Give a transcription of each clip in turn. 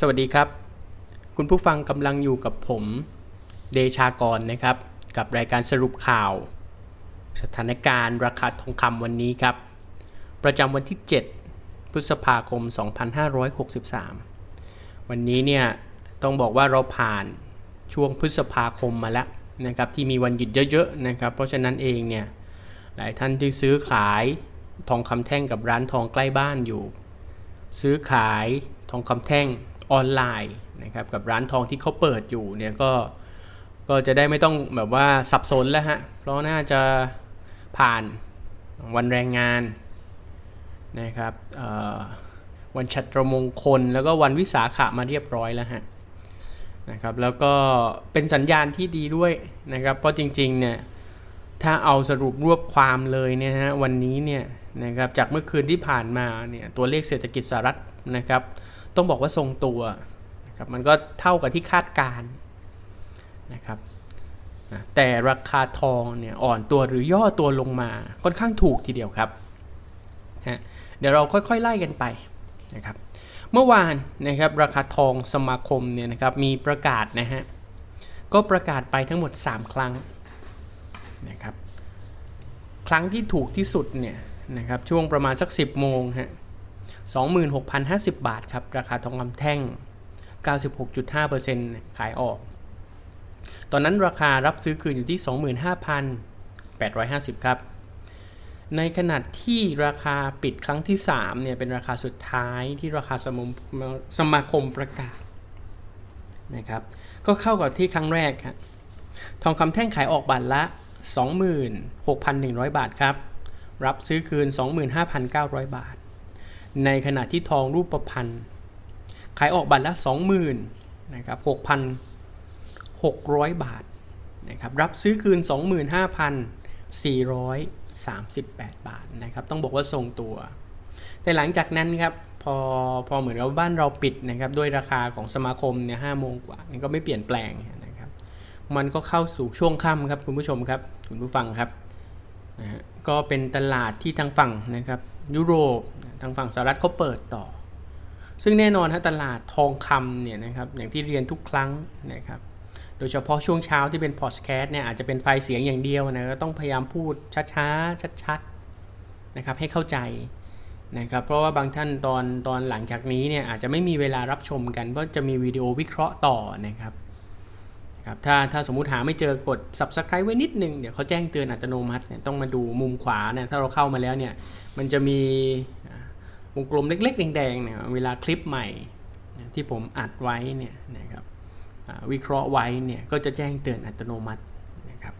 สวัสดีครับ คุณผู้ฟังกำลังอยู่กับผมเดชากรนะครับ กับรายการสรุปข่าว สถานการณ์ราคาทองคำวันนี้ครับ ประจำวันที่ 7 พฤษภาคม 2563 วันนี้เนี่ยต้องบอกว่าเราผ่านช่วงพฤษภาคมมาแล้วนะครับที่มีวันหยุดเยอะๆนะครับ เพราะฉะนั้นเองเนี่ยหลายท่านที่ซื้อขายทองคำแท่งกับร้านทองใกล้บ้านอยู่ ซื้อขายทองคำแท่ง ออนไลน์นะครับกับร้านทองที่เขาเปิดอยู่เนี่ยก็ก็จะได้ไม่ต้องแบบว่าสับสนแล้วฮะ เพราะน่าจะผ่านวันแรงงานนะครับวันชัตรมงคล แล้วก็วันวิสาขะมาเรียบร้อยแล้วฮะนะครับแล้วก็เป็นสัญญาณที่ดีด้วยนะครับเพราะจริงๆเนี่ยถ้าเอาสรุปรวบความเลยเนี่ยฮะวันนี้เนี่ยนะครับจากเมื่อคืนที่ผ่านมาเนี่ยตัวเลขเศรษฐกิจสหรัฐนะครับ ต้องบอกว่าทรงตัวนะครับมันก็เท่ากับที่คาดการนะครับแต่ราคาทองเนี่ยอ่อนตัวหรือย่อตัวลงมาค่อนข้างถูกทีเดียวครับนะเดี๋ยวเราค่อยๆไล่กันไปนะครับเมื่อวานนะครับราคาทองสมาคมเนี่ยนะครับมีประกาศนะฮะก็ประกาศไปทั้งหมด 3 ครั้งนะครับครั้งที่ถูกที่สุดเนี่ยนะครับช่วงประมาณสัก 10 โมงฮะ 26,050 บาทครับ ราคาทองคำแท่ง 96.5%ขายออก ตอนนั้นราคารับซื้อคืนอยู่ที่ 25,850 ครับ ในขณะที่ราคาปิดครั้งที่ 3 เนี่ย เป็นราคาสุดท้ายที่ราคาสมสมาคมประกาศนะครับ ก็เข้ากับที่ครั้งแรกครับทองคำแท่งขายออกบาทละ 26,100 บาทครับ รับซื้อคืน 25,900 บาท ในขณะที่ทองรูปประพันธ์ขายออกบัตรละ 20,000นะครับ6,600 บาทนะครับรับซื้อคืน 25,438 บาทนะครับต้องบอกว่าทรงตัว แต่หลังจากนั้นครับพอพอเหมือนกับบ้านเราปิดนะครับด้วยราคาของสมาคมเนี่ยห้าโมงกว่านี่ก็ไม่เปลี่ยนแปลงนะครับมันก็เข้าสู่ช่วงค่ำครับคุณผู้ชมครับคุณผู้ฟังครับนะฮะก็เป็นตลาดที่ทางฝั่งนะครับ ยุโรปทางฝั่งสหรัฐเขาเปิดต่อ ซึ่งแน่นอนฮะตลาดทองคำเนี่ยนะครับอย่างที่เรียนทุกครั้งนะครับโดยเฉพาะช่วงเช้าที่เป็นพอดแคสต์เนี่ยอาจจะเป็นไฟเสียงอย่างเดียวนะก็ต้องพยายามพูดช้าๆ ชัดๆนะครับให้เข้าใจนะครับเพราะว่าบางท่านตอนตอนหลังจากนี้เนี่ยอาจจะไม่มีเวลารับชมกันเพราะจะมีวิดีโอวิเคราะห์ต่อนะครับ ครับถ้าถ้าสมมุติหาไม่เจอกด subscribe ไว้นิดนึงเดี๋ยวเขาแจ้งเตือนอัตโนมัติเนี่ยต้องมาดูมุมขวาเนี่ยถ้าเราเข้ามาแล้วเนี่ยมันจะมีวงกลมเล็ก ๆ แดงๆเนี่ยเวลาคลิปใหม่ที่ผมอัดไว้เนี่ยนะครับวิเคราะห์ไว้เนี่ยก็จะแจ้งเตือนอัตโนมัตินะครับ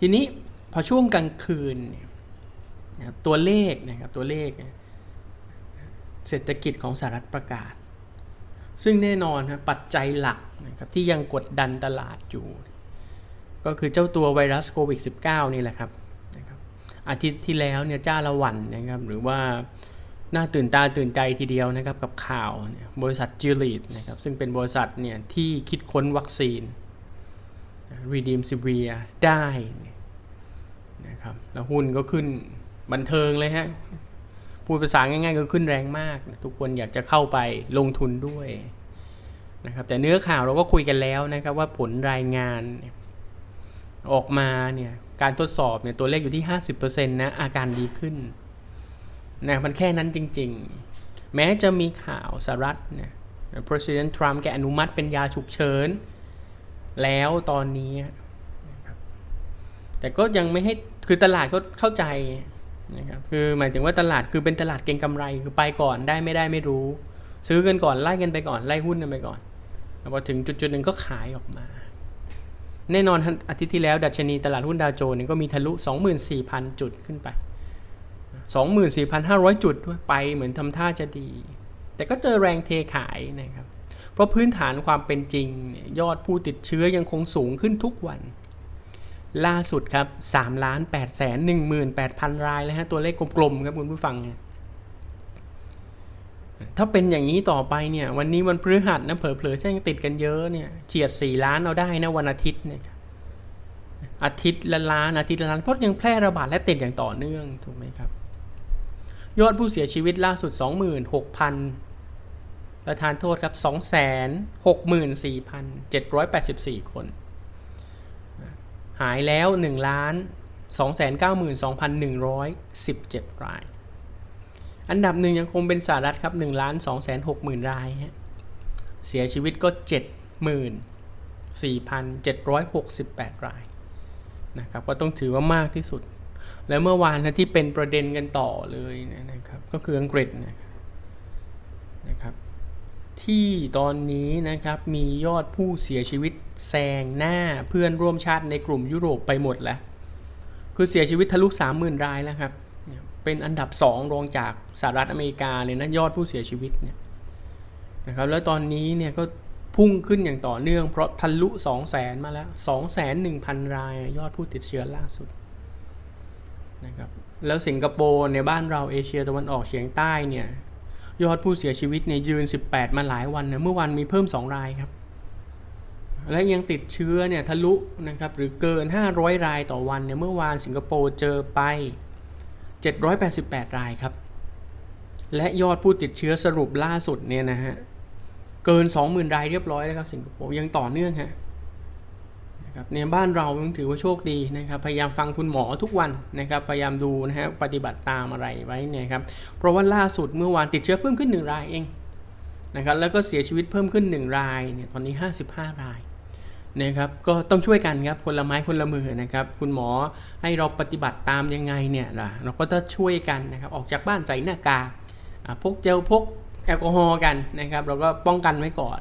ทีนี้พอช่วงกลางคืนเนี่ยตัวเลขนะครับตัวเลขเศรษฐกิจของสหรัฐประกาศ ซึ่งแน่นอนครปัจจัยหลัก นะครับที่ยังกดดันตลาดอยู่ ก็คือเจ้าตัวไวรัสโควิด -19 นี่แหละครับนะครับอาทิตย์ที่แล้วเนี่ยจ้าละวันนะครับหรือว่าน่าตื่นตาตื่นใจทีเดียวนะครับกับข่าวบริษัทจิลีดนะครับซึ่งเป็นบริษัทเนี่ยที่คิดค้นวัคซีน Redeem s i v i r ได้นะครับแล้วหุ้นก็ขึ้นบันเทิงเลยฮะพูดภาษาง่ายๆก็ขึ้นแรงมาก ทุกคนอยากจะเข้าไปลงทุนด้วย นะครับแต่เนื้อข่าวเราก็คุยกันแล้วนะครับว่าผลรายงานออกมาเนี่ยการทดสอบเนี่ยตัวเลขอยู่ที่ 50%นะอาการดีขึ้นนะมันแค่นั้นจริง ๆ แม้จะมีข่าวสหรัฐเนี่ย President Trump แกอนุมัติเป็นยาฉุกเฉิน แล้วตอนนี้แต่ก็ยังไม่ให้คือตลาดก็เข้าใจนะครับคือหมายถึงว่าตลาดคือเป็นตลาดเก็งกำไรคือไปก่อนได้ไม่ได้ไม่รู้ ซื้อกันก่อนไล่กันไปก่อนไล่หุ้นกันไปก่อน พอถึงจุดๆหนึ่งก็ขายออกมา แน่นอนอาทิตย์ที่แล้ว ดัชนีตลาดหุ้นดาวโจนส์ก็มีทะลุ 24,000 จุดขึ้นไป 24,500 จุดด้วยไปเหมือนทำท่าจะดี แต่ก็เจอแรงเทขายนะครับ เพราะพื้นฐานความเป็นจริง ยอดผู้ติดเชื้อยังคงสูงขึ้นทุกวัน ล่าสุดครับ3ล้าน8 1 8 0 0 0 รายแล้วฮะตัวเลขกลมๆครับคุณผู้ฟัง ถ้าเป็นอย่างนี้ต่อไปเนี่ย วันนี้วันพฤหัสนะเผลอๆถ้ายังติดกันเยอะเนี่ยเฉียด4ล้านเอาได้นะวันอาทิตย์เนี่ยอาทิตย์ละล้านอาทิตย์ละล้านเพราะยังแพร่ระบาดและติดอย่างต่อเนื่องถูกไหมครับ ยอดผู้เสียชีวิตล่าสุด 26,000 ประธานโทษครับ 264,784 คน หายแล้ว 1 ล้าน292,117 ราย อันดับหนึ่งยังคงเป็นสหรัฐครับ1ล้าน260,000 รายฮะเสียชีวิตก็ 74,768 รายนะครับก็ต้องถือว่ามากที่สุด แล้วเมื่อวานนะที่เป็นประเด็นกันต่อเลยนะครับก็คืออังกฤษนะครับที่ตอนนี้นะครับมียอดผู้เสียชีวิตแซงหน้าเพื่อนร่วมชาติในกลุ่มยุโรปไปหมดแล้ว คือเสียชีวิตทะลุ30,000 รายแล้วครับ เป็นอันดับ 2 รองจากสหรัฐอเมริกาเลยนะยอดผู้เสียชีวิตเนี่ยนะครับแล้วตอนนี้เนี่ยก็พุ่งขึ้นอย่างต่อเนื่องเพราะทะลุ 200,000มาแล้ว 2 1 0 0 0 ราย ยอดผู้ติดเชื้อล่าสุดนะครับแล้วสิงคโปร์ในบ้านเราเอเชียตะวันออกเฉียงใต้เนี่ยยอดผู้เสียชีวิตเนี่ยยืน 18 มาหลายวันนะเมื่อวันมีเพิ่ม 2 รายครับ และยังติดเชื้อเนี่ยทะลุนะครับหรือเกิน 500 รายต่อวันเนี่ยเมื่อวานสิงคโปร์เจอไป 788 รายครับ และยอดผู้ติดเชื้อสรุปล่าสุดเนี่ยนะฮะ เกิน 20,000 รายเรียบร้อยแล้วครับสิงคโปร์ยังต่อเนื่องฮะนะครับในบ้านเราถือว่าโชคดีนะครับ พยายามฟังคุณหมอทุกวันนะครับ พยายามดูนะฮะปฏิบัติตามอะไรไว้เนี่ยครับ เพราะว่าล่าสุดเมื่อวานติดเชื้อเพิ่มขึ้น 1 รายเองนะครับแล้วก็เสียชีวิตเพิ่มขึ้น 1 รายเนี่ยตอนนี้ 55 ราย นะครับก็ต้องช่วยกันครับคนละไม้คนละมือนะครับคุณหมอให้เราปฏิบัติตามยังไงเนี่ยเราก็ต้องช่วยกันนะครับออกจากบ้านใส่หน้ากากพกเจลพกแอลกอฮอล์กันนะครับเราก็ป้องกันไว้ก่อน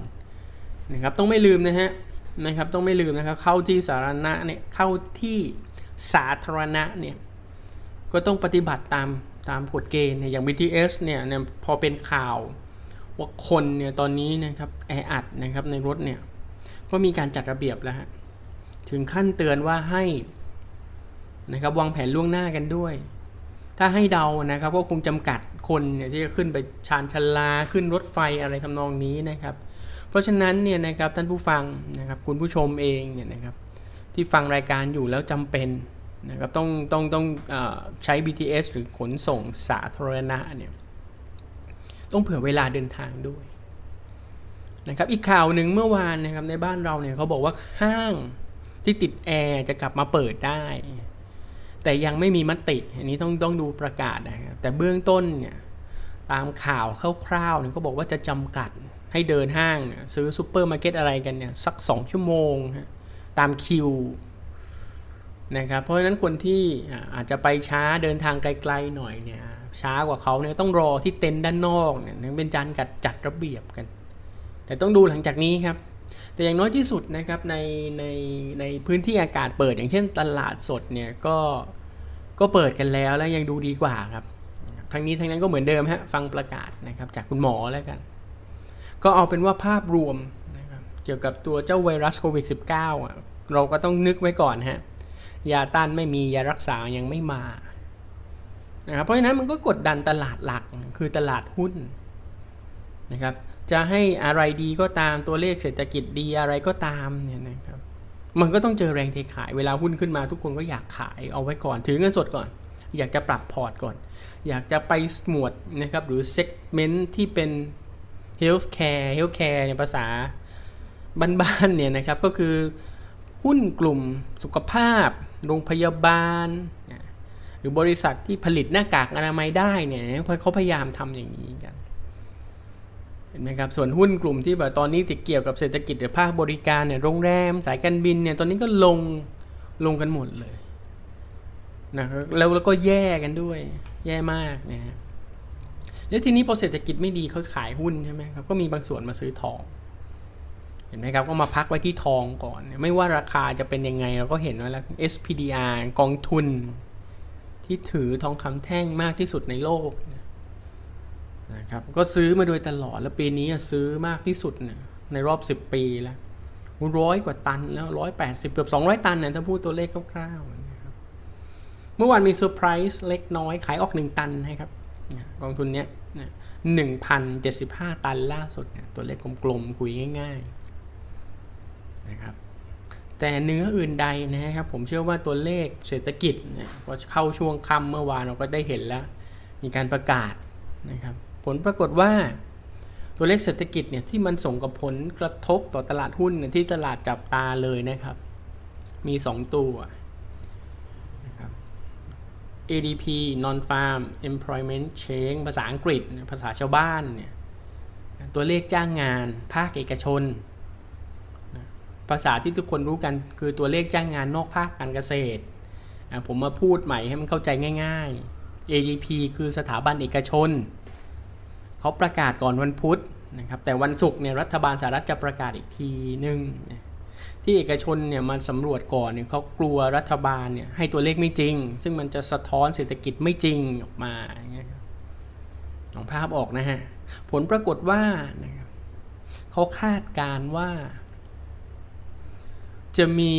นะครับต้องไม่ลืมนะฮะนะครับต้องไม่ลืมนะครับเข้าที่สาธารณะเนี่ยเข้าที่สาธารณะเนี่ยก็ต้องปฏิบัติตามตามกฎเกณฑ์เนี่ยอย่าง BTS เนี่ยเนี่ยพอเป็นข่าวว่าคนเนี่ยตอนนี้นะครับแออัดนะครับในรถเนี่ย ก็มีการจัดระเบียบแล้วฮะถึงขั้นเตือนว่าให้นะครับวางแผนล่วงหน้ากันด้วย ถ้าให้เดานะครับก็คงจำกัดคนเนี่ยที่จะขึ้นไปชานชลาขึ้นรถไฟอะไรทำนองนี้นะครับ เพราะฉะนั้นเนี่ยนะครับท่านผู้ฟังนะครับคุณผู้ชมเองเนี่ยนะครับที่ฟังรายการอยู่แล้วจำเป็นนะครับต้องต้องต้องอใช้ BTS หรือขนส่งสาธารณะเนี่ยต้องเผื่อเวลาเดินทางด้วย นะครับอีกข่าวหนึ่งเมื่อวานนะครับในบ้านเราเนี่ยเขาบอกว่าห้างที่ติดแอร์จะกลับมาเปิดได้ แต่ยังไม่มีมติอันนี้ต้องต้องดูประกาศนะครับแต่เบื้องต้นเนี่ยตามข่าวคร่าวๆเนี่ยก็บอกว่าจะจำกัดให้เดินห้างเนี่ยซื้อซูเปอร์มาร์เก็ตอะไรกันเนี่ยสัก 2 ชั่วโมงตามคิวนะครับเพราะฉะนั้นคนที่อาจจะไปช้าเดินทางไกลๆหน่อยเนี่ยช้ากว่าเขาเนี่ยต้องรอที่เต็นท์ด้านนอกเนี่ยเป็นการจัดจัดระเบียบกัน แต่ต้องดูหลังจากนี้ครับ แต่อย่างน้อยที่สุดนะครับในในในพื้นที่อากาศเปิด อย่างเช่นตลาดสดเนี่ยก็ก็เปิดกันแล้วและยังดูดีกว่าครับ ทั้งนี้ทั้งนั้นก็เหมือนเดิมฮะฟังประกาศนะครับจากคุณหมอแล้วกัน ก็เอาเป็นว่าภาพรวมนะครับเกี่ยวกับตัวเจ้าไวรัสโควิด -19 อะเราก็ต้องนึกไว้ก่อนฮะยาต้านไม่มียารักษายังไม่มานะครับเพราะฉะนั้นมันก็กดดันตลาดหลักคือตลาดหุ้นนะครับ จะให้อะไรดีก็ตามตัวเลขเศรษฐกิจดีอะไรก็ตามเนี่ยนะครับมันก็ต้องเจอแรงเทขายเวลาหุ้นขึ้นมาทุกคนก็อยากขายเอาไว้ก่อนถือเงินสดก่อน อยากจะปรับพอร์ตก่อน อยากจะไปหมวดนะครับหรือเซกเมนต์ที่เป็น healthcare healthcare ในภาษาบ้านๆเนี่ยนะครับก็คือหุ้นกลุ่มสุขภาพ โรงพยาบาล หรือบริษัทที่ผลิตหน้ากากอนามัยได้เนี่ยเขาพยายามทำอย่างนี้กัน ห็นไหมครับส่วนหุ้นกลุ่มที่แบบตอนนี้ติดเกี่ยวกับเศรษฐกิจหรือภาคบริการเนี่ยโรงแรม สายการบินเนี่ยตอนนี้ก็ลงลงกันหมดเลยนะครับแล้วแล้วก็แย่กันด้วย แย่มากนะฮะแล้วทีนี้พอเศรษฐกิจไม่ดีเขาขายหุ้นใช่ไหมครับก็มีบางส่วนมาซื้อทอง เห็นไหมครับก็มาพักไว้ที่ทองก่อน ไม่ว่าราคาจะเป็นยังไงเราก็เห็นว่าแล้ว SPDR กองทุน ที่ถือทองคำแท่งมากที่สุดในโลก นะครับก็ซื้อมาโดยตลอดแล้วปีนี้ซื้อมากที่สุดเนี่ยในรอบ 10 ปีแล้วร้อยกว่าตันแล้วร้อยแปดสิบเกือบสองร้อยตันเนี่ยถ้าพูดตัวเลขคร่าวๆนะครับเมื่อวานมีเซอร์ไพรส์เล็กน้อย ขายออก1ตันนะครับกองทุนเนี้ยหนึ่งพันเจ็ดสิบห้าตันล่าสุดเนี่ยตัวเลขกลมๆคุยง่ายๆนะครับแต่เนื้ออื่นใดนะครับผมเชื่อว่าตัวเลขเศรษฐกิจเนี่ยพอเข้าช่วงค่ำเมื่อวานเราก็ได้เห็นแล้ว มีการประกาศนะครับ ผลปรากฏว่า ตัวเลขเศรษฐกิจเนี่ยที่มันส่งกับผลกระทบต่อตลาดหุ้นที่ตลาดจับตาเลยนะครับ มี 2 ตัวนะครับ ADP non farm employment change ภาษาอังกฤษภาษาชาวบ้านเนี่ยตัวเลขจ้างงาน ภาคเอกชน ภาษาที่ทุกคนรู้กันคือตัวเลขจ้างงานนอกภาคการเกษตร ผมมาพูดใหม่ให้มันเข้าใจง่าย ๆ ADP คือสถาบันเอกชน เขาประกาศก่อนวันพุธนะครับแต่วันศุกร์เนี่ยรัฐบาลสหรัฐจะประกาศอีกทีหนึ่งที่เอกชนเนี่ยมาสำรวจก่อนเนี่ยเขากลัวรัฐบาลเนี่ยให้ตัวเลขไม่จริง ซึ่งมันจะสะท้อนเศรษฐกิจไม่จริงออกมาอย่างเงี้ยลองภาพออกนะฮะผลปรากฏว่านะครับเขาคาดการว่า จะมี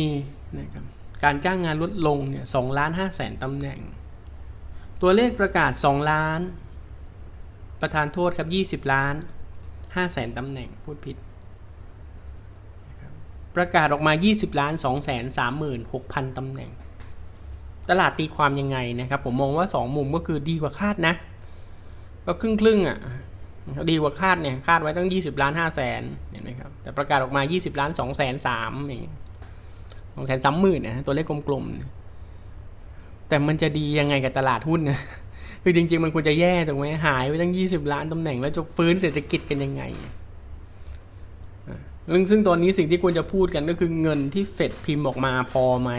นะครับการจ้างงานลดลงเนี่ยสองล้านห้าแสนตำแหน่ง ตัวเลขประกาศ 2 ล้าน ประธานโทษครับ 20 ล้าน5แสนตำแหน่งพูดผิด ประกาศออกมา 20 ล้าน2แสน36พันตำแหน่ง ตลาดตีความยังไงนะครับ ผมมองว่า 2 มุมก็คือดีกว่าคาดนะ ก็ครึ่งครึ่งอะดีกว่าคาดเนี่ยคาดไว้ตั้ง 20 ล้าน5แสนเห็นไหมครับแต่ประกาศออกมา 20 ล้าน2แสน3อย่างเงี้ยสองแสนสามหมื่นนะตัวเลขกลมๆ แต่มันจะดียังไงกับตลาดหุ้นนะ คือจริง ๆ มันควรจะแย่ถูกไหมหายไปตั้ง 20 ล้านตำแหน่งแล้วจะฟื้นเศรษฐกิจกันยังไงซึ่งซึ่งตอนนี้สิ่งที่ควรจะพูดกันก็คือเงินที่เฟดพิมพ์ออกมาพอไหม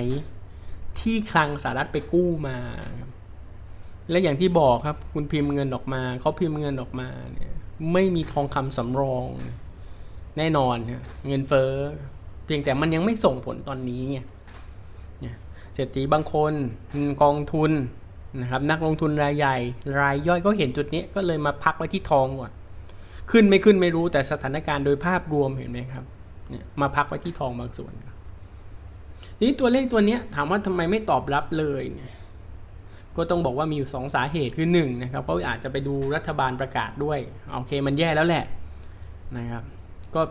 ที่คลังสหรัฐไปกู้มา และอย่างที่บอกครับ คุณพิมพ์เงินออกมาเขาพิมพ์เงินออกมาเนี่ยไม่มีทองคำสำรอง แน่นอนเงินเฟ้อเพียงแต่มันยังไม่ส่งผลตอนนี้ไงเศรษฐีบางคนกองทุน นะครับนักลงทุนรายใหญ่รายย่อยก็เห็นจุดนี้ก็เลยมาพักไว้ที่ทองก่อนขึ้นไม่ขึ้นไม่รู้แต่สถานการณ์โดยภาพรวมเห็นไหมครับเนี่ยมาพักไว้ที่ทองบางส่วนทีนี้ตัวเลขตัวนี้ถามว่าทำไมไม่ตอบรับเลยเนี่ยก็ต้องบอกว่ามีอยู่สองสาเหตุคือหนึ่งนะครับเขาอาจจะไปดูรัฐบาลประกาศด้วยโอเคมันแย่แล้วแหละนะครับ ก็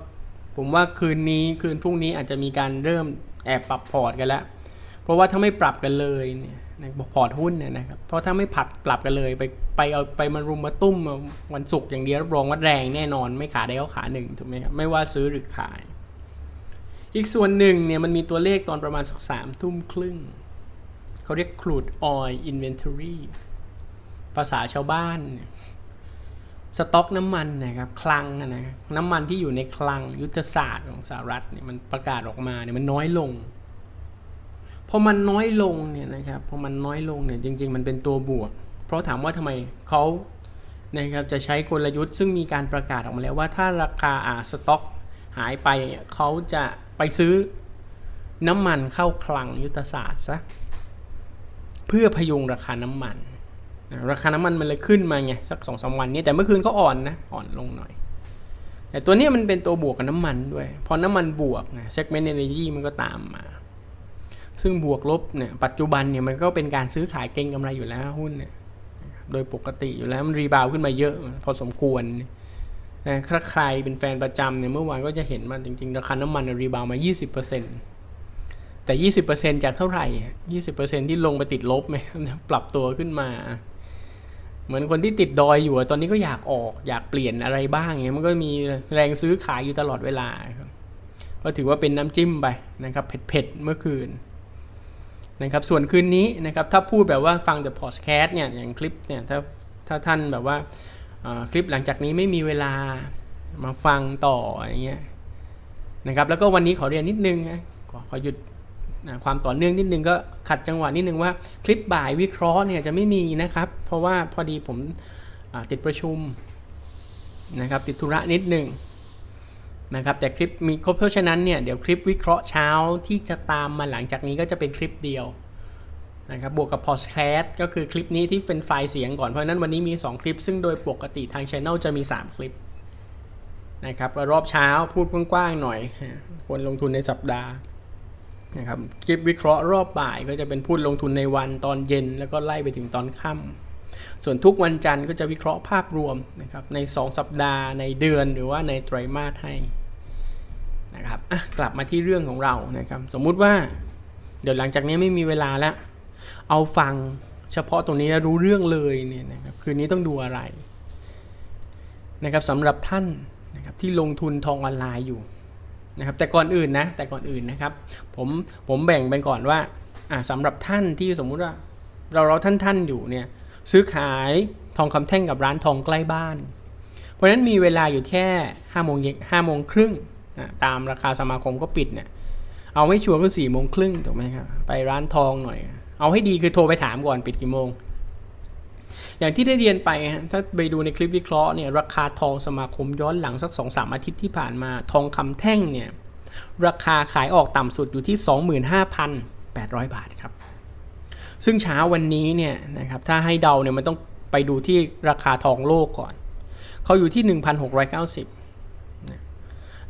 ผมว่าคืนนี้คืนพรุ่งนี้อาจจะมีการเริ่มแอบปรับพอร์ตกันแล้ว เพราะว่าถ้าไม่ปรับกันเลยเนี่ย พอร์ตหุ้นเนี่ยนะครับ เพราะถ้าไม่ผัดปรับกันเลย ไปไปเอาไปมารุมมาตุ้มวันศุกร์อย่างเดียวรับรองว่าแรงแน่นอนไม่ขาได้ก็ขาหนึ่งถูกไหมครับไม่ว่าซื้อหรือขาย อีกส่วนหนึ่งเนี่ยมันมีตัวเลขตอนประมาณสักสามทุ่มครึ่งเขาเรียก crude oil inventory ภาษาชาวบ้านสต็อกน้ำมันนะครับคลังนะน้ำมันที่อยู่ในคลังยุทธศาสตร์ของสหรัฐเนี่ยมันประกาศออกมาเนี่ยมันน้อยลง พอมันน้อยลงเนี่ยนะครับพอมันน้อยลงเนี่ยจริง ๆ มันเป็นตัวบวก เพราะถามว่าทำไมเขานะครับจะใช้กลยุทธ์ซึ่งมีการประกาศออกมาแล้วว่าถ้าราคาอ่าสต็อกหายไปเขาจะไปซื้อน้ำมันเข้าคลังยุทธศาสตร์ซะเพื่อพยุงราคาน้ำมัน ราคาน้ำมันมันเลยขึ้นมาไงสักสองสาวันนี้แต่เมื่อคืนเขาอ่อนนะอ่อนลงหน่อย แต่ตัวนี้มันเป็นตัวบวกกับน้ำมันด้วย พอน้ำมันบวกนะเซกเมนต์เอเนจีมันก็ตามมา ซึ่งบวกลบเนี่ยปัจจุบันเนี่ยมันก็เป็นการซื้อขายเก็งกำไรอยู่แล้วหุ้นเนี่ยโดยปกติอยู่แล้วมันรีบาวขึ้นมาเยอะพอสมควรนะถ้าใครเป็นแฟนประจำเนี่ยเมื่อวานก็จะเห็นมาจริง ๆ ราคาน้ำมันรีบาวมา 20%แต่ 20%จากเท่าไหร่ 20%ที่ลงไปติดลบไหมปรับตัวขึ้นมา เหมือนคนที่ติดดอยอยู่ตอนนี้ก็อยากออกอยากเปลี่ยนอะไรบ้างเงี้ยมันก็มีแรงซื้อขายอยู่ตลอดเวลาก็ถือว่าเป็นน้ำจิ้มไปนะครับเผ็ดๆเมื่อคืน นะครับส่วนคืนนี้นะครับถ้าพูดแบบว่าฟังแต่พอดแคสต์เนี่ยอย่างคลิปเนี่ยถ้าถ้าท่านแบบว่าคลิปหลังจากนี้ไม่มีเวลามาฟังต่ออย่างเงี้ยนะครับแล้วก็วันนี้ขอเรียนนิดนึงนะขอขอหยุดความต่อเนื่องนิดนึงก็ขัดจังหวะนิดนึงว่าคลิปบ่ายวิเคราะห์เนี่ยจะไม่มีนะครับ เพราะว่าพอดีผมติดประชุมนะครับติดธุระนิดนึง นะครับแต่คลิปมีครบเพราะฉะนั้นเนี่ยเดี๋ยวคลิปวิเคราะห์เช้าที่จะตามมาหลังจากนี้ก็จะเป็นคลิปเดียวนะครับบวกกับพอดแคสต์ก็คือคลิปนี้ที่เป็นไฟล์เสียงก่อนเพราะนั้นวันนี้มี 2 คลิป ซึ่งโดยปกติทางช anel จะมี 3 คลิปนะครับรอบเช้าพูดกว้างๆหน่อยควรลงทุนในสัปดาห์นะครับคลิปวิเคราะห์รอบบ่ายก็จะเป็นพูดลงทุนในวันตอนเย็น แล้วก็ไล่ไปถึงตอนค่ำส่วนทุกวันจันทร์ก็จะวิเคราะห์ภาพรวมนะครับใน 2 สัปดาห์ในเดือนหรือว่าในไตรมาสให้ นะครับกลับมาที่เรื่องของเรานะครับสมมุติว่า เดี๋ยวหลังจากนี้ไม่มีเวลาแล้ว เอาฟังเฉพาะตรงนี้รู้เรื่องเลยเนี่ยนะครับคืนนี้ต้องดูอะไรนะครับสำหรับท่านนะครับที่ลงทุนทองออนไลน์อยู่นะครับแต่ก่อนอื่นนะแต่ก่อนอื่นนะครับผมผมแบ่งเป็นก่อนว่าอ่าสำหรับท่านที่สมมุติว่าเราเราท่านท่านอยู่เนี่ยซื้อขายทองคำแท่งกับร้านทองใกล้บ้าน เพราะฉะนั้นมีเวลาอยู่แค่5โมงเย็นห้าโมงครึ่ง ตามราคาสมาคมก็ปิดเนี่ย เอาไม่ชัวร์ก็สี่โมงครึ่งถูกไหมครับ ไปร้านทองหน่อย เอาให้ดีคือโทรไปถามก่อนปิดกี่โมง อย่างที่ได้เรียนไปฮะ ถ้าไปดูในคลิปวิเคราะห์เนี่ย ราคาทองสมาคมย้อนหลังสัก2อสามอาทิตย์ที่ผ่านมา ทองคำแท่งเนี่ย ราคาขายออกต่ำสุดอยู่ที่ 25,800 บาทครับ ซึ่งเช้าวันนี้เนี่ยนะครับ ถ้าให้เดาเนี่ยมันต้องไปดูที่ราคาทองโลกก่อน เขาอยู่ที่ 1,690นะ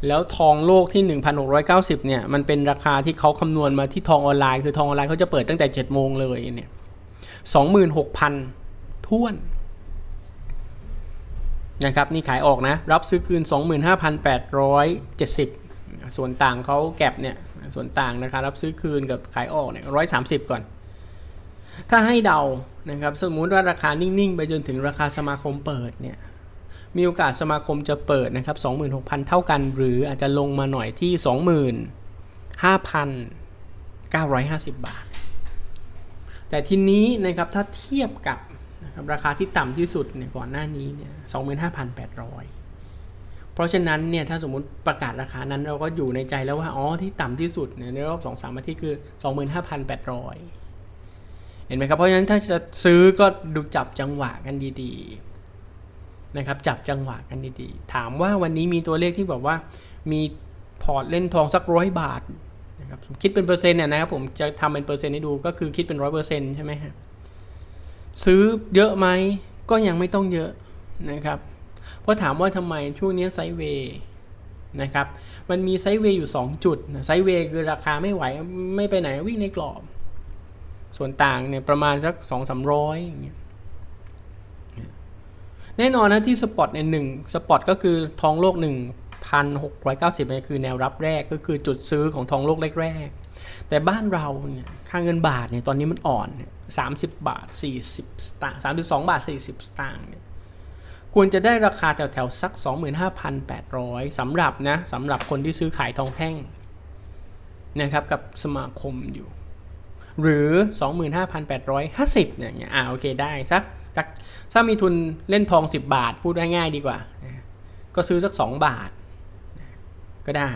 แล้วทองโลกที่ 1,690 เนี่ย มันเป็นราคาที่เขาคำนวณมาที่ทองออนไลน์ คือทองออนไลน์เขาจะเปิดตั้งแต่ 7 โมงเลยเนี่ย26,000ท้วนนะครับ นี่ขายออกนะ รับซื้อคืน 25,870 ส่วนต่างเขาแก็บเนี่ย ส่วนต่างนะคะรับซื้อคืนกับขายออกเนี่ย130ก่อน ถ้าให้เดานะครับ สมมุติว่าราคานิ่ง ๆ ไปจนถึงราคาสมาคมเปิดเนี่ย มีโอกาสสมาคมจะเปิดนะครับ 26,000 เท่ากัน หรืออาจจะลงมาหน่อยที่ 25,950 บาท แต่ทีนี้นะครับถ้าเทียบกับนะครับราคาที่ต่ำที่สุดเนี่ยก่อนหน้านี้เนี่ย25,800 เพราะฉะนั้นเนี่ยถ้าสมมติประกาศราคานั้นเราก็อยู่ในใจแล้วว่าอ๋อที่ต่ำที่สุดเนี่ยในรอบ2-3อาทิตย์คือ 25,800เห็นไหมครับ เพราะฉะนั้นถ้าจะซื้อก็ดูจับจังหวะกันดีๆ นะครับจับจังหวะกันดีๆ ถามว่าวันนี้มีตัวเลขที่แบบว่ามีพอร์ตเล่นทองสักร้อยบาทนะครับคิดเป็นเปอร์เซ็นต์เนี่ยนะครับผมจะทำเป็นเปอร์เซ็นต์ให้ดูก็คือคิดเป็นร้อยเปอร์เซ็นต์ใช่ไหมฮะซื้อเยอะไหมก็ยังไม่ต้องเยอะนะครับเพราะถามว่าทำไมช่วงนี้ไซเวย์นะครับมันมีไซเวย์อยู่ 2 จุดนะไซเวย์คือราคาไม่ไหวไม่ไปไหนวิ่งในกรอบ ส่วนต่างเนี่ยประมาณสัก2 3 0 0อย่างเงี้ย แน่นอนนะที่สปอตในหนึ่งสปอตก็คือทองโลก 1,690เนี่ยคือแนวรับแรกก็คือจุดซื้อของทองโลกแรกๆแต่บ้านเราเนี่ยค่าเงินบาทเนี่ยตอนนี้มันอ่อนเนี่ยสามสิบบาทสี่สิบสตางค์สามสิบสองบาทสี่สิบสตางค์เนี่ยควรจะได้ราคาแถวๆสัก 25,800สำหรับนะสำหรับคนที่ซื้อขายทองแท่งนะครับกับสมาคมอยู่ หรือ 25,850เนี่ยอย่างเงี้ยอ่าโอเคได้สัก สักถ้ามีทุนเล่นทอง 10 บาท พูดง่ายๆดีกว่า ก็ซื้อสัก 2 บาท ก็ได้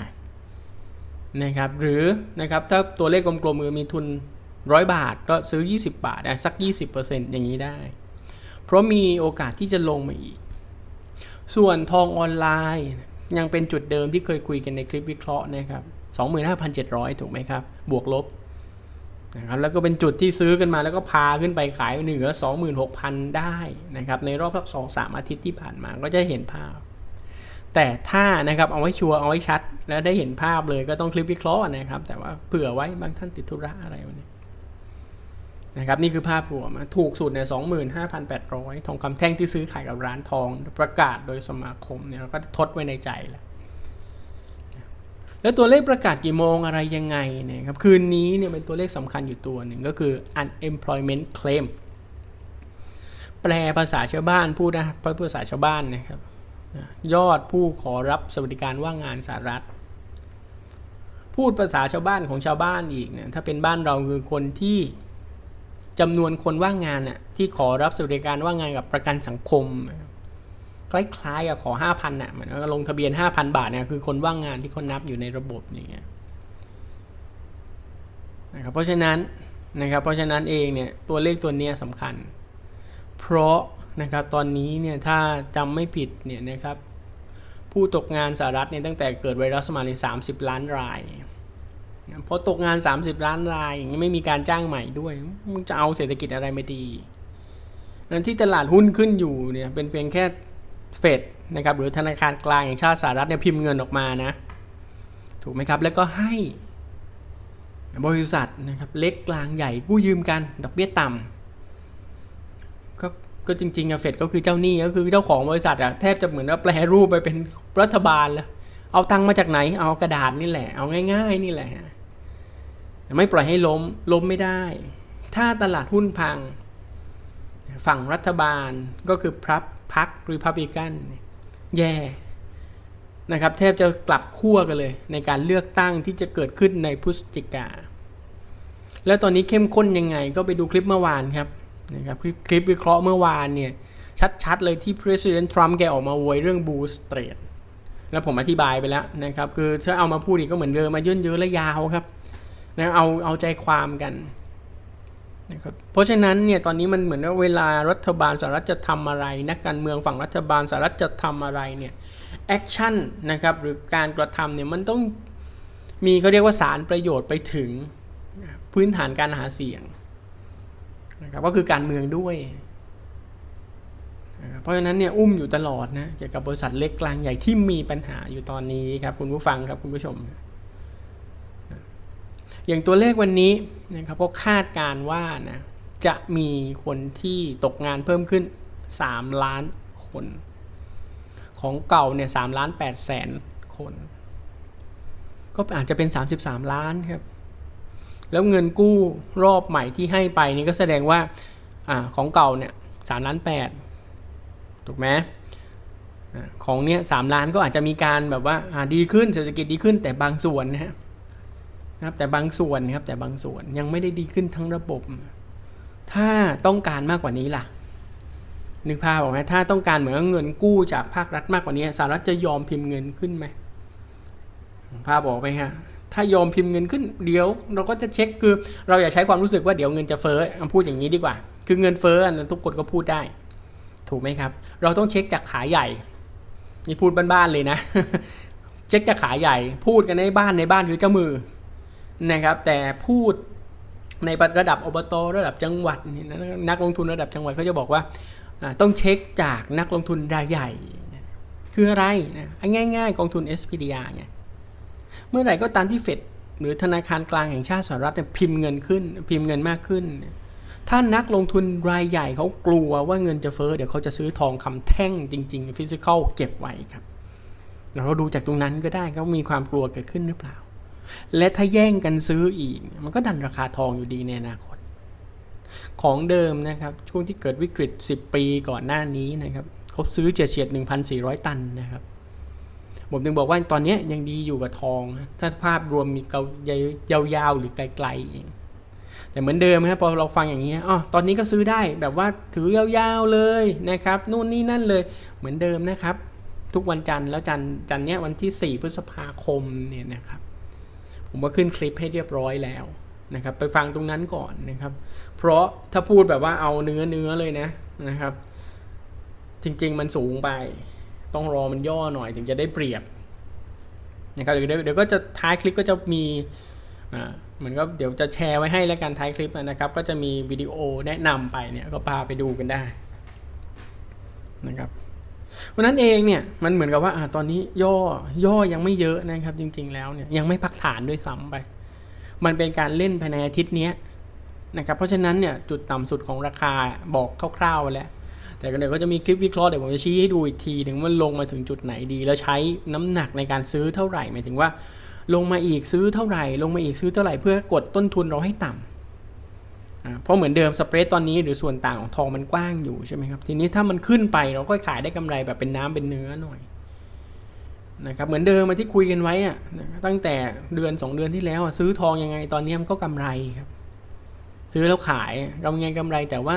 นะครับหรือนะครับถ้าตัวเลขกลมๆมือมีทุนร้อยบาทก็ซื้อ 20 บาทสัก 20%อย่างนี้ได้ เพราะมีโอกาสที่จะลงมาอีก ส่วนทองออนไลน์ยังเป็นจุดเดิมที่เคยคุยกันในคลิปวิเคราะห์นะครับ 25,700 ถูกไหมครับ บวกลบ นะครับแล้วก็เป็นจุดที่ซื้อกันมาแล้วก็พาขึ้นไปขายเหนือ 26,000 ได้นะครับในรอบสัก2 3อาทิตย์ที่ผ่านมาก็จะเห็นภาพ แต่ถ้านะครับเอาไว้ชัวร์เอาไว้ชัด แล้วได้เห็นภาพเลยก็ต้องคลิปวิเคราะห์นะครับ แต่ว่าเผื่อไว้บางท่านติดธุระอะไรวันนี้นะครับนี่คือภาพรวมถูกสุดเนี่ยสองหมื่นห้าพันแปดร้อยทองคำแท่งที่ซื้อขายกับร้านทองประกาศโดยสมาคมเนี่ยเราก็ทดไว้ในใจแล้ว แล้วตัวเลขประกาศกี่โมงอะไรยังไงเนี่ยครับคืนนี้เนี่ยเป็นตัวเลขสำคัญอยู่ตัวหนึ่งก็คือ unemployment claim แปลภาษาชาวบ้านพูดนะภาษาชาวบ้านนะครับยอดผู้ขอรับสวัสดิการว่างงานสหรัฐ พูดภาษาชาวบ้านของชาวบ้านอีกเนี่ยถ้าเป็นบ้านเราคือคนที่จำนวนคนว่างงานน่ะที่ขอรับสวัสดิการว่างงานกับประกันสังคม คล้ายๆกับขอห้าพันน่ะเหมือนลงทะเบียนห้าพันบาทเนี่ยคือคนว่างงานที่เขานับอยู่ในระบบอย่างเงี้ยนะครับเพราะฉะนั้นนะครับเพราะฉะนั้นเองเนี่ยตัวเลขตัวนี้สำคัญ เพราะนะครับตอนนี้เนี่ยถ้าจำไม่ผิดเนี่ยนะครับผู้ตกงานสหรัฐเนี่ยตั้งแต่เกิดไวรัสมาใน30 ล้านรายพอตกงาน 30 ล้านรายอย่างนี้ไม่มีการจ้างใหม่ด้วยมึงจะเอาเศรษฐกิจอะไรไม่ดีนั้นที่ตลาดหุ้นขึ้นอยู่เนี่ยเป็นเพียงแค่ เฟดนะครับหรือธนาคารกลางแห่งชาติสหรัฐเนี่ยพิมพ์เงินออกมานะ ถูกไหมครับ แล้วก็ให้บริษัทนะครับเล็กกลางใหญ่กู้ยืมกัน ดอกเบี้ยต่ำก็ก็จริงๆอะเฟดก็คือเจ้าหนี้ก็คือเจ้าของบริษัทอะแทบจะเหมือนว่าแปลรูปไปเป็นรัฐบาลแล้ว เอาตังค์มาจากไหน เอากระดาษนี่แหละ เอาง่าย ๆ นี่แหละ ไม่ปล่อยให้ล้ม ล้มไม่ได้ ถ้าตลาดหุ้นพัง ฝั่งรัฐบาลก็คือพับ พักรีพับลิกันแย่นะครับแทบจะกลับขั้วกันเลย ในการเลือกตั้งที่จะเกิดขึ้นในพฤศจิกา แล้วตอนนี้เข้มข้นยังไงก็ไปดูคลิปเมื่อวานครับนะครับคลิปวิเคราะห์เมื่อวานเนี่ยชัดๆเลยที่ President Trump แกออกมาโวยเรื่อง Bull Street แล้วผมอธิบายไปแล้วนะครับ คือถ้าเอามาพูดอีกก็เหมือนเดิมมาย่นเยอะและยาวครับนะเอาเอาใจความกัน นะครับเพราะฉะนั้นเนี่ยตอนนี้มันเหมือนว่าเวลารัฐบาลสหรัฐจะทำอะไรนักการเมืองฝั่งรัฐบาลสหรัฐจะทำอะไรเนี่ยแอคชั่นนะครับหรือการกระทำเนี่ยมันต้องมีเขาเรียกว่าสารประโยชน์ไปถึงพื้นฐานการหาเสียงนะครับก็คือการเมืองด้วย เพราะฉะนั้นเนี่ยอุ้มอยู่ตลอดนะเกี่ยวกับบริษัทเล็กกลางใหญ่ที่มีปัญหาอยู่ตอนนี้ครับคุณผู้ฟังครับคุณผู้ชม อย่างตัวเลขวันนี้นะครับก็คาดการว่านะจะมีคนที่ตกงานเพิ่มขึ้น 3 ล้านคน ของเก่าเนี่ยสล้าน8แสนคน ก็อาจจะเป็น 33 ล้านครับ แล้วเงินกู้รอบใหม่ที่ให้ไปนี่ก็แสดงว่าอของเก่าเนี่ยสล้าน8ถูกไหมของเนี้ยสล้านก็อาจจะมีการแบบว่าดีขึ้นเศรษฐกิจดีขึ้นแต่บางส่วนนะฮะ นะครับแต่บางส่วนครับแต่บางส่วนยังไม่ได้ดีขึ้นทั้งระบบ ถ้าต้องการมากกว่านี้ล่ะนึกภาพออกไหมถ้าต้องการเหมือนเงินกู้จากภาครัฐมากกว่านี้สหรัฐจะยอมพิมพ์เงินขึ้นไหมภาพบอกไหมฮะถ้ายอมพิมพ์เงินขึ้นเดี๋ยว เราก็จะเช็คคือเราอย่าใช้ความรู้สึกว่าเดี๋ยวเงินจะเฟ้อพูดอย่างนี้ดีกว่า คือเงินเฟ้ออันนั้นทุกคนก็พูดได้ ถูกไหมครับ เราต้องเช็คจากขาใหญ่นี่พูดบ้านๆเลยนะ เช็คจากขาใหญ่ พูดกันในบ้านในบ้านคือเจ้ามือ นะครับ แต่พูดในระดับอบตระดับจังหวัดนักลงทุนระดับจังหวัดเขาจะบอกว่าต้องเช็คจากนักลงทุนรายใหญ่ คืออะไรนะง่าย ๆ กองทุน SPDR ไงเมื่อไหร่ก็ตามที่เฟดหรือธนาคารกลางแห่งชาติสหรัฐพิมพ์เงินขึ้น พิมพ์เงินมากขึ้น ถ้านักลงทุนรายใหญ่เขากลัวว่าเงินจะเฟ้อเดี๋ยวเขาจะซื้อทองคำแท่งจริง ๆ ฟิสิกอลเก็บไว้ครับเราดูจากตรงนั้นก็ได้เขามีความกลัวเกิดขึ้นหรือเปล่า และถ้าแย่งกันซื้ออีก มันก็ดันราคาทองอยู่ดีในอนาคต ของเดิมนะครับช่วงที่เกิดวิกฤต 10 ปีก่อนหน้านี้นะครับเขาซื้อเฉียดๆ1,400 ตันนะครับผมถึงบอกว่าตอนนี้ยังดีอยู่กับทอง ถ้าภาพรวมมีเกายาวๆ หรือไกลๆเองแต่เหมือนเดิมครับพอเราฟังอย่างนี้อ๋อตอนนี้ก็ซื้อได้แบบว่าถือยาวๆเลยนะครับ นู่นนี่นั่นเลย เหมือนเดิมนะครับ ทุกวันจันทร์แล้วจันทร์จันทร์เนี้ยวันที่ 4 พฤษภาคมเนี่ยนะครับ ผมก็ขึ้นคลิปให้เรียบร้อยแล้วนะครับไปฟังตรงนั้นก่อนนะครับ เพราะถ้าพูดแบบว่าเอาเนื้อเนื้อเลยนะนะครับ จริง ๆ มันสูงไป ต้องรอมันย่อหน่อยถึงจะได้เปรียบนะครับเดี๋ยวเดี๋ยวก็จะท้ายคลิปก็จะมีอ่าเหมือนก็เดี๋ยวจะแชร์ไว้ให้แล้วกันท้ายคลิปนะครับ ก็จะมีวิดีโอแนะนำไปเนี่ยก็พาไปดูกันได้นะครับ เพราะนั้นเองเนี่ยมันเหมือนกับว่าอตอนนี้ย่อย่อยังไม่เยอะนะครับ จริง ๆ แล้วเนี่ยยังไม่พักฐานด้วยซ้ำไป มันเป็นการเล่นภายในอาทิตย์นี้นะครับเพราะฉะนั้นเนี่ยจุดต่ำสุดของราคาบอกคร่าวๆแล้วแต่เดี๋ยวก็จะมีคลิปวิเคราะห์เดี๋ยวผมจะชี้ให้ดูอีกทีถึงว่าลงมาถึงจุดไหนดี แล้วใช้น้ำหนักในการซื้อเท่าไหร่หมายถึงว่า ลงมาอีกซื้อเท่าไหร่ ลงมาอีกซื้อเท่าไหร่เพื่อกดต้นทุนเราให้ต่ำ เพราะเหมือนเดิมสเปรดตอนนี้หรือส่วนต่างของทองมันกว้างอยู่ใช่ไหมครับ ทีนี้ถ้ามันขึ้นไปเราก็ขายได้กำไรแบบเป็นน้ำเป็นเนื้อหน่อยนะครับเหมือนเดิมมาที่คุยกันไว้อะตั้งแต่เดือนสองเดือนที่แล้วซื้อทองยังไงตอนนี้มันก็กำไรครับ ซื้อแล้วขายกำไงกำไรแต่ว่า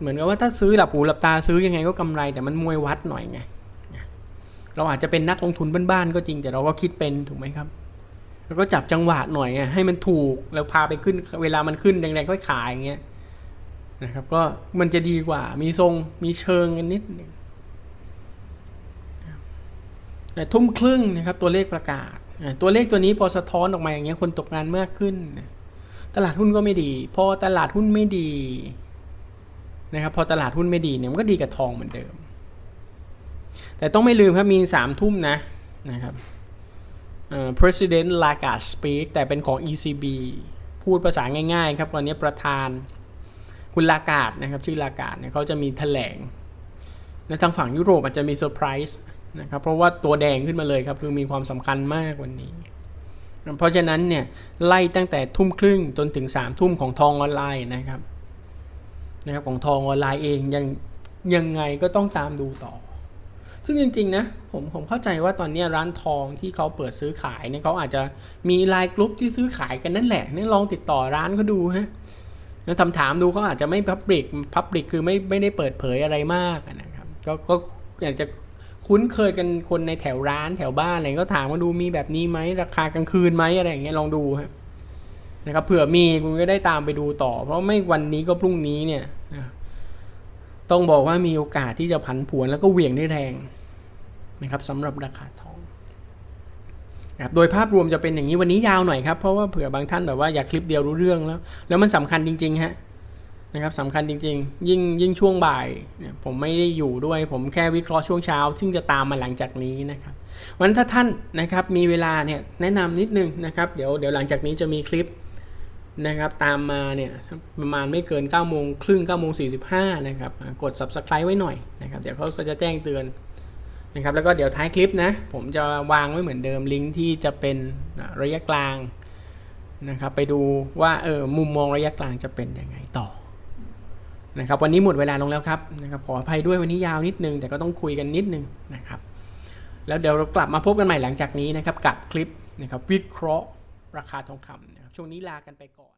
เหมือนกับว่าถ้าซื้อหลับหูหลับตาซื้อยังไงก็กำไร แต่มันมวยวัดหน่อยไงเราอาจจะเป็นนักลงทุนบ้านๆก็จริงแต่เราก็คิดเป็นถูกไหมครับ แล้วก็จับจังหวะหน่อยไงให้มันถูกแล้วพาไปขึ้น เวลามันขึ้นแรงๆก็ขายอย่างเงี้ยนะครับ ก็มันจะดีกว่า มีทรงมีเชิงกันนิดนึงแต่ทุ่มครึ่งนะครับ ตัวเลขประกาศ ตัวเลขตัวนี้พอสะท้อนออกมาอย่างเงี้ยคนตกงานมากขึ้น ตลาดหุ้นก็ไม่ดี พอตลาดหุ้นไม่ดีนะครับพอตลาดหุ้นไม่ดีเนี่ยมันก็ดีกับทองเหมือนเดิม แต่ต้องไม่ลืมครับมีสามทุ่มนะนะครับ President Lagarde speak แต่เป็นของ ECB พูดภาษาง่ายๆครับตอนนี้ประธานคุณลากาดนะครับชื่อลากาดเนี่ยเขาจะมีแถลงในทางฝั่งยุโรปอาจจะมีเซอร์ไพรส์นะครับเพราะว่าตัวแดงขึ้นมาเลยครับ คือมีความสำคัญมากวันนี้ เพราะฉะนั้นเนี่ยไล่ตั้งแต่ทุ่มครึ่งจนถึง3ามทุ่มของทองออนไลน์นะครับนะครับของทองออนไลน์เองยังยังไงก็ต้องตามดูต่อ ซึ่งจริงๆนะผมผมเข้าใจว่าตอนนี้ร้านทองที่เขาเปิดซื้อขายเนี่ยเขาอาจจะมีไลน์กลุ่มที่ซื้อขายกันนั่นแหละเนี่ยลองติดต่อร้านเขาดูฮะแล้วทำถามดูเขาอาจจะไม่พับ l ิ c พับ l ิ c คือไม่ไม่ได้เปิดเผยอะไรมากนะครับก็ก็อยากจะคุ้นเคยกันคนในแถวร้านแถวบ้านอะไรก็ถามมาดูมีแบบนี้ไหมราคากลางคืนไหมอะไรอย่างเงี้ยลองดูฮะนะครับเผื่อมีคุณก็ได้ตามไปดูต่อ เพราะไม่วันนี้ก็พรุ่งนี้เนี่ยต้องบอกว่ามีโอกาสที่จะผันผวนแล้วก็เหวี่ยงได้แรง นะครับสำหรับราคาทองนะครับโดยภาพรวมจะเป็นอย่างนี้วันนี้ยาวหน่อยครับ เพราะว่าเผื่อบางท่านแบบว่าอยากคลิปเดียวรู้เรื่องแล้ว แล้วมันสำคัญจริงๆฮะนะครับสำคัญจริง ๆ ยิ่งยิ่งช่วงบ่ายเนี่ยผมไม่ได้อยู่ด้วย ผมแค่วิเคราะห์ช่วงเช้า ซึ่งจะตามมาหลังจากนี้นะครับวันถ้าท่านนะครับมีเวลาเนี่ยแนะนำนิดนึงนะครับเดี๋ยวเดี๋ยวหลังจากนี้จะมีคลิปนะครับตามมาเนี่ยประมาณไม่เกิน9ก้าโมงครึ่ง9ก้าโมงสีนะครับกด subscribe ไว้หน่อยนะครับเดี๋ยวเขาก็จะแจ้งเตือน นะครับแล้วก็เดี๋ยวท้ายคลิปนะ ผมจะวางไว้เหมือนเดิมลิงก์ที่จะเป็นระยะกลางนะครับไปดูว่าเออมุมมองระยะกลางจะเป็นยังไงต่อนะครับวันนี้หมดเวลาลงแล้วครับนะครับขออภัยด้วยวันนี้ยาวนิดนึงแต่ก็ต้องคุยกันนิดนึงนะครับแล้วเดี๋ยวเรากลับมาพบกันใหม่หลังจากนี้นะครับกับคลิปนะครับวิเคราะห์ราคาทองคำนะครับช่วงนี้ลากันไปก่อน